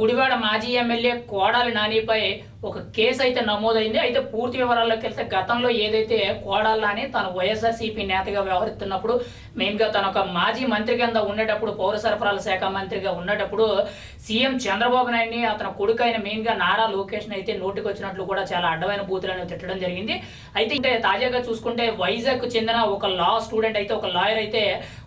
గుడివాడ మాజీ ఎమ్మెల్యే కోడాలి నానిపై ఒక కేసు అయితే నమోదైంది. అయితే పూర్తి వివరాల్లోకి వెళ్తే గతంలో ఏదైతే కోడాలని తన వైఎస్ఆర్సీపీ నేతగా వ్యవహరిస్తున్నప్పుడు మెయిన్గా తన ఒక మాజీ మంత్రి కింద ఉండేటప్పుడు పౌర సరఫరాల శాఖ మంత్రిగా ఉండేటప్పుడు సీఎం చంద్రబాబు నాయుడిని అతని కొడుకు అయిన మెయిన్గా నారా లోకేష్ని అయితే నోటికి వచ్చినట్లు కూడా చాలా అడ్డమైన బూతులను తిట్టడం జరిగింది. అయితే తాజాగా చూసుకుంటే వైజాగ్ చెందిన ఒక లా స్టూడెంట్ అయితే ఒక లాయర్ అయితే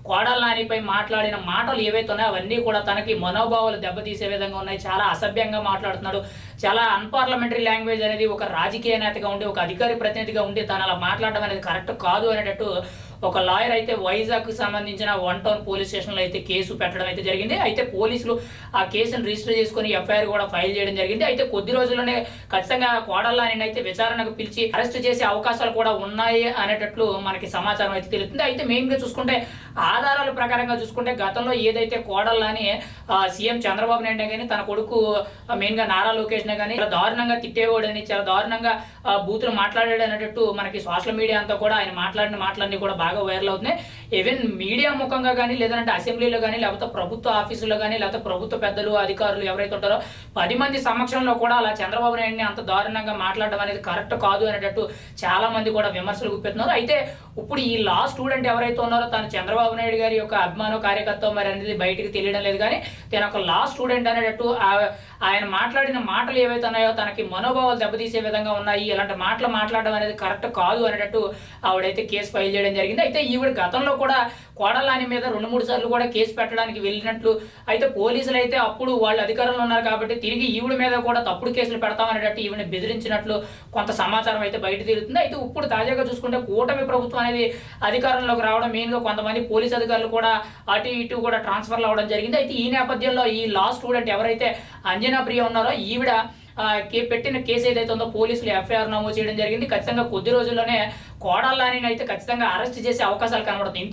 కోడల్లానిపై మాట్లాడిన మాటలు ఏవైతే ఉన్నాయో అవన్నీ కూడా తనకి మనోభావాలు దెబ్బతీసే విధంగా ఉన్నాయి. చాలా అసభ్యంగా మాట్లాడుతున్నాడు. చాలా అన్పార్లమెంటరీ లాంగ్వేజ్ అనేది ఒక రాజకీయ నేతగా ఉండి ఒక అధికారి ప్రతినిధిగా ఉండి తను అలా మాట్లాడడం అనేది కరెక్ట్ కాదు అనేటట్టు ఒక లాయర్ అయితే వైజాగ్ సంబంధించిన వన్ టౌన్ పోలీస్ స్టేషన్లో అయితే కేసు పెట్టడం అయితే జరిగింది. అయితే పోలీసులు ఆ కేసును రిజిస్టర్ చేసుకుని ఎఫ్ఐఆర్ కూడా ఫైల్ చేయడం జరిగింది. అయితే కొద్ది రోజుల్లోనే ఖచ్చితంగా కోడల్లాని అయితే విచారణకు పిలిచి అరెస్ట్ చేసే అవకాశాలు కూడా ఉన్నాయి అనేటట్లు మనకి సమాచారం అయితే తెలుస్తుంది. అయితే మెయిన్గా చూసుకుంటే ఆధారాల ప్రకారంగా చూసుకుంటే గతంలో ఏదైతే కోడల్లాని సీఎం చంద్రబాబు నాయుడు కానీ తన కొడుకు మెయిన్గా నారా లోకేష్ కానీ చాలా దారుణంగా తిట్టేవాడని చాలా దారుణంగా బూతులు మాట్లాడాడు అనేటట్టు మనకి సోషల్ మీడియా అంతా కూడా ఆయన మాట్లాడిన మాటలన్నీ కూడా బాగా వైరల్ అవుతున్నాయి ఈవెన్ మీడియా ముఖంగా కానీ లేదంటే అసెంబ్లీలో కానీ లేకపోతే ప్రభుత్వ ఆఫీసులో కానీ లేకపోతే ప్రభుత్వ పెద్దలు అధికారులు ఎవరైతే ఉంటారో పది మంది సమక్షంలో కూడా అలా చంద్రబాబు నాయుడిని అంత దారుణంగా మాట్లాడడం అనేది కరెక్ట్ కాదు అనేటట్టు చాలా మంది కూడా విమర్శలు గుప్పెత్తున్నారు. అయితే ఇప్పుడు ఈ లా స్టూడెంట్ ఎవరైతే ఉన్నారో తను చంద్రబాబు నాయుడు గారి యొక్క అభిమాన కార్యకర్త మరి అనేది బయటికి తెలియడం లేదు. కానీ తన ఒక లా స్టూడెంట్ అనేటట్టు ఆయన మాట్లాడిన మాటలు ఏవైతే ఉన్నాయో తనకి మనోభావాలు దెబ్బతీసే విధంగా ఉన్నాయి. ఇలాంటి మాటలు మాట్లాడడం అనేది కరెక్ట్ కాదు అనేటట్టు ఆవిడైతే కేసు ఫైల్ చేయడం జరిగింది. అయితే ఈవిడ గతంలో కూడా కోడలాని మీద రెండు మూడు సార్లు కూడా కేసు పెట్టడానికి వెళ్ళినట్లు అయితే పోలీసులు అయితే అప్పుడు వాళ్ళు అధికారంలో ఉన్నారు కాబట్టి తిరిగి ఈవిడ మీద కూడా తప్పుడు కేసులు పెడతామనేటట్టు ఈవిని బెదిరించినట్లు కొంత సమాచారం అయితే బయట తీరుతుంది. అయితే ఇప్పుడు తాజాగా చూసుకుంటే కూటమి ప్రభుత్వం అనేది అధికారంలోకి రావడం మెయిన్గా కొంతమంది పోలీస్ అధికారులు కూడా అటు ఇటు కూడా ట్రాన్స్ఫర్లు అవ్వడం జరిగింది. అయితే ఈ నేపథ్యంలో ఈ లా స్టూడెంట్ ఎవరైతే అంజనా ప్రియ ఉన్నారో ఈవిడ కే- పెట్టిన కేసు ఏదైతే ఉందో పోలీసులు ఎఫ్ఐఆర్ నమోదు చేయడం జరిగింది. ఖచ్చితంగా కొద్ది రోజుల్లోనే కోడల్లాని అయితే ఖచ్చితంగా అరెస్ట్ చేసే అవకాశాలు కనబడుతుంది